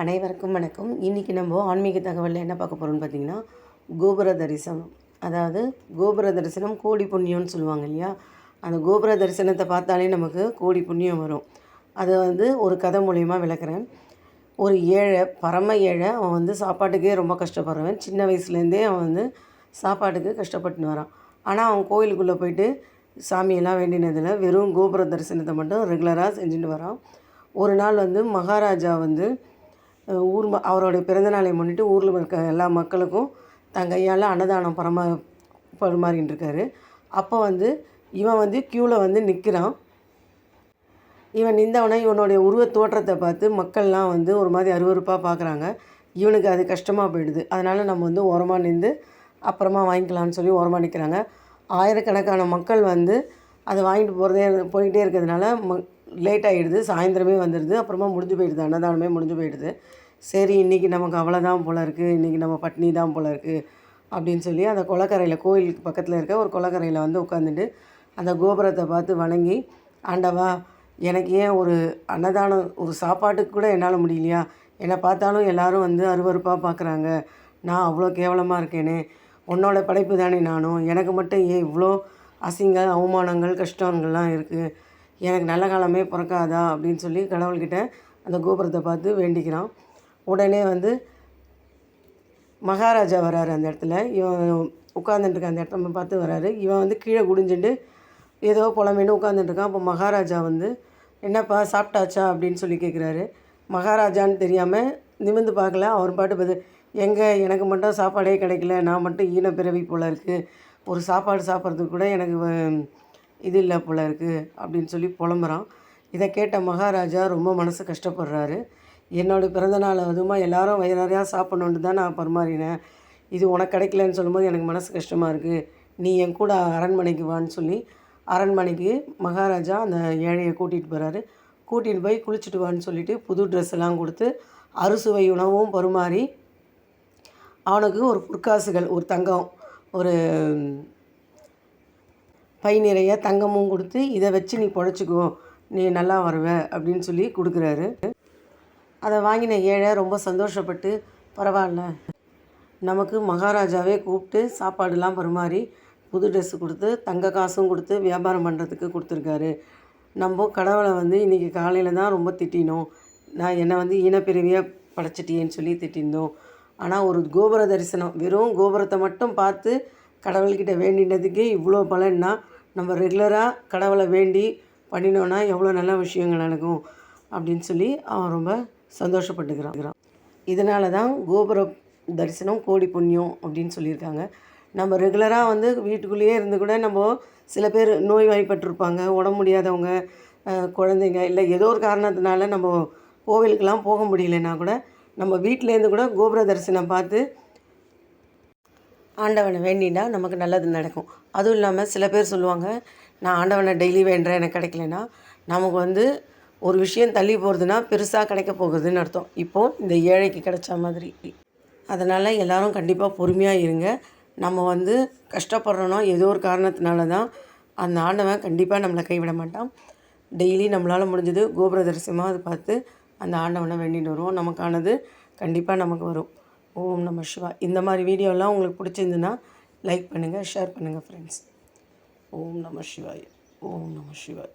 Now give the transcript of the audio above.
அனைவருக்கும் வணக்கம். இன்றைக்கி நம்ம ஆன்மீக தகவலில் என்ன பார்க்க போகிறோம்னு பார்த்தீங்கன்னா கோபுர தரிசனம். அதாவது கோபுர தரிசனம் கோடி புண்ணியம்னு சொல்லுவாங்க இல்லையா? அந்த கோபுர தரிசனத்தை பார்த்தாலே நமக்கு கோடி புண்ணியம் வரும். அதை வந்து ஒரு கதை மூலயமா விளக்குறேன். ஒரு ஏழை பரம ஏழை அவன் வந்து சாப்பாட்டுக்கே ரொம்ப கஷ்டப்படுறவன். சின்ன வயசுலேருந்தே அவன் வந்து சாப்பாட்டுக்கு கஷ்டப்பட்டுன்னு வரான். ஆனால் அவன் கோயிலுக்குள்ளே போயிட்டு சாமியெல்லாம் வேண்டினதில் வெறும் கோபுர தரிசனத்தை மட்டும் ரெகுலராக செஞ்சுட்டு வரான். ஒரு நாள் வந்து மகாராஜா வந்து ஊர் அவருடைய பிறந்தநாளை முன்னிட்டு ஊரில் இருக்க எல்லா மக்களுக்கும் தன் கையால் அன்னதானம் பரமா பரிமாறின்னு இருக்காரு அப்போ வந்து இவன் வந்து க்யூவில் வந்து நிற்கிறான் இவன் நின்றவனே இவனுடைய உருவத் தோற்றத்தை பார்த்து மக்கள்லாம் வந்து ஒரு மாதிரி அருவருப்பாக பார்க்குறாங்க இவனுக்கு அது கஷ்டமாக போயிடுது. அதனால் நம்ம வந்து ஓரமாக நின்று அப்புறமா வாங்கிக்கலாம்னு சொல்லி ஓரமாக நிற்கிறாங்க ஆயிரக்கணக்கான மக்கள் வந்து அதை வாங்கிட்டு போகிறதே போயிட்டே இருக்கிறதுனால ம லேட் ஆகிடுது சாயந்தரமே வந்துடுது அப்புறமா முடிஞ்சு போயிடுது. அன்னதானமே முடிஞ்சு போயிடுது. சரி இன்றைக்கி நமக்கு அவ்வளோதான் போல இருக்குது இன்றைக்கி நம்ம பட்னி தான் போல இருக்குது அப்படின்னு சொல்லி அந்த குளக்கரையில் கோயிலுக்கு பக்கத்தில் இருக்க ஒரு குளக்கரையில் வந்து உட்காந்துட்டு அந்த கோபுரத்தை பார்த்து வணங்கி ஆண்டவா எனக்கு ஏன் ஒரு அன்னதானம் ஒரு சாப்பாட்டுக்கு கூட என்னால் முடியலையா? என்னை பார்த்தாலும் எல்லாரும் வந்து அருவருப்பாக பார்க்குறாங்க நான் அவ்வளோ கேவலமாக இருக்கேனே. உன்னோட படைப்பு தானே நானும். எனக்கு மட்டும் ஏன் இவ்வளோ அசிங்க அவமானங்கள் கஷ்டங்கள்லாம் இருக்குது எனக்கு நல்ல காலமே பிறக்காதா? அப்படின்னு சொல்லி கடவுள்கிட்ட அந்த கோபுரத்தை பார்த்து வேண்டிக்கிறான். உடனே வந்து மகாராஜா வராரு அந்த இடத்துல. இவன் உட்காந்துட்டுருக்க அந்த இடத்த பார்த்து வராரு. இவன் வந்து கீழே குடிஞ்சுட்டு ஏதோ புலமேனு உட்காந்துட்டுருக்கான் அப்போ மகாராஜா வந்து என்னப்பா சாப்பிட்டாச்சா? அப்படின்னு சொல்லி கேட்குறாரு மகாராஜான்னு தெரியாமல் நிமிர்ந்து பார்க்கல. அவர் பாட்டு பதில் எங்கே எனக்கு மட்டும் சாப்பாடே கிடைக்கல. நான் மட்டும் ஈன பிறவி போல இருக்குது ஒரு சாப்பாடு சாப்பிட்றதுக்கு கூட எனக்கு வ- இது இல்லை போல இருக்குது அப்படின்னு சொல்லி புலம்புறான். இதை கேட்ட மகாராஜா ரொம்ப மனசு கஷ்டப்படுறாரு. என்னோட பிறந்தநாள் அதுவுமா எல்லாரும் வயிறு நிறையா சாப்பிட்ணுன்ட்டு தான் நான் பரிமாறினேன். இது உனக்கு கிடைக்கலன்னு சொல்லும்போது எனக்கு மனசு கஷ்டமாக இருக்குது நீ என் கூட அரண்மனைக்கு வான்னு சொல்லி அரண்மனைக்கு மகாராஜா அந்த ஏழையை கூட்டிகிட்டு போகிறாரு கூட்டிகிட்டு போய் குளிச்சுட்டு வான்னு சொல்லிட்டு புது ட்ரெஸ் எல்லாம் கொடுத்து அறுசுவை உணவும் பரிமாறி அவனுக்கு ஒரு பொற்காசுகள் ஒரு தங்கம் ஒரு பை நிறைய தங்கமும் கொடுத்து இதை வச்சு நீ பொழைச்சிக்கோ நீ நல்லா வருவ அப்படின்னு சொல்லி கொடுக்குறாரு. அதை வாங்கின ஏழை ரொம்ப சந்தோஷப்பட்டு பரவாயில்ல. நமக்கு மகாராஜாவே கூப்பிட்டு சாப்பாடுலாம் பரிமாறி புது ட்ரெஸ்ஸு கொடுத்து தங்க காசும் கொடுத்து வியாபாரம் பண்ணுறதுக்கு கொடுத்துருக்காரு. நம்ம கடவுளை வந்து இன்றைக்கி காலையில் தான் ரொம்ப திட்டினோம். நான் என்னை வந்து இனப்பிரிவியாக படைச்சிட்டியேன்னு சொல்லி திட்டிருந்தோம். ஆனால் ஒரு கோபுர தரிசனம் வெறும் கோபுரத்தை மட்டும் பார்த்து கடவுள்கிட்ட வேண்டினதுக்கே இவ்வளோ பலன்னா நம்ம ரெகுலராக கடவுளை வேண்டி பண்ணினோன்னா எவ்வளோ நல்ல விஷயங்கள் நடக்கும் அப்படின்னு சொல்லி அவன் ரொம்ப சந்தோஷப்பட்டுக்கிறான் இதனால தான் கோபுர தரிசனம் கோடி புண்ணியம் அப்படின்னு சொல்லியிருக்காங்க. நம்ம ரெகுலராக வந்து வீட்டுக்குள்ளேயே இருந்து கூட நம்ம சில பேர் நோய்வாய்ப்பட்டிருப்பாங்க உடம்பு முடியாதவங்க குழந்தைங்க இல்லை ஏதோ ஒரு காரணத்தினால நம்ம கோவிலுக்கெல்லாம் போக முடியலன்னா கூட நம்ம வீட்டிலேருந்து கூட கோபுர தரிசனம் பார்த்து ஆண்டவனை வேண்டினா நமக்கு நல்லது நடக்கும். அதுவும் இல்லாமல் சில பேர் சொல்லுவாங்க நான் ஆண்டவனை டெய்லி வேண்டுறேன் எனக்கு கிடைக்கலன்னா நமக்கு வந்து ஒரு விஷயம் தள்ளி போகிறதுனா பெருசாக கிடைக்க போகுதுன்னு அர்த்தம். இப்போது இந்த ஏழைக்கு கிடைச்ச மாதிரி. அதனால் எல்லாரும் கண்டிப்பாக பொறுமையாக இருங்க. நம்ம வந்து கஷ்டப்படுறோன்னா ஏதோ ஒரு காரணத்தினால தான் அந்த ஆண்டவன் கண்டிப்பாக நம்மளை கைவிட மாட்டான். டெய்லி நம்மளால் முடிஞ்சது கோபுர தரிசனமாக அது பார்த்து அந்த ஆண்டவனை வேண்டிட்டு வருவோம். நமக்கானது கண்டிப்பாக நமக்கு வரும். ஓம் நம சிவா. இந்த மாதிரி வீடியோலாம் உங்களுக்கு பிடிச்சிருந்துன்னா லைக் பண்ணுங்கள் ஷேர் பண்ணுங்கள் ஃப்ரெண்ட்ஸ் ஓம் நம சிவாய். ஓம் நம சிவாய்.